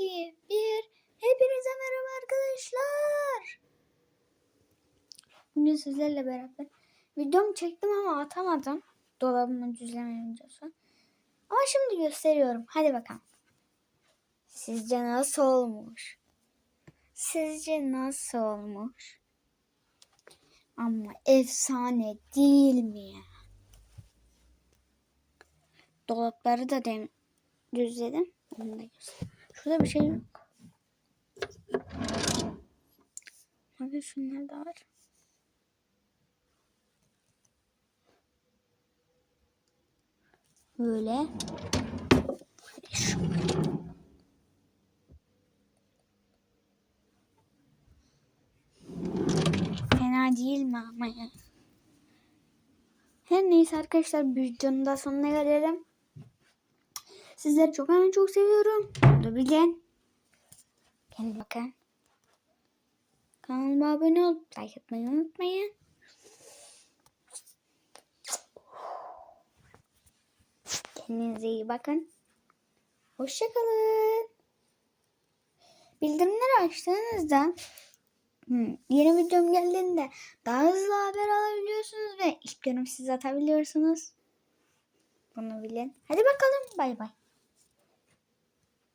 2, 1. Hepinize merhaba arkadaşlar. Bugün sizlerle beraber videomu çektim ama atamadım. Dolabımı düzleme videosu. Ama şimdi gösteriyorum. Hadi bakalım. Sizce nasıl olmuş? Sizce nasıl olmuş? Ama efsane değil mi? Dolapları da dem düzledim. Onu da göstereyim. Şurada bir şey yok. Hadi şunlar da var. Böyle. Fena değil mi ama ya? Her neyse arkadaşlar videonun da sonuna gelelim. Sizleri çok ama çok seviyorum. Bunu bilin. Kendinize bakın. Kanalıma abone olup like atmayı unutmayın. Kendinize iyi bakın. Hoşçakalın. Bildirimleri açtığınızda yeni videom geldiğinde daha hızlı haber alabiliyorsunuz ve ilk yorum siz atabiliyorsunuz. Bunu bilin. Hadi bakalım. Bay bay.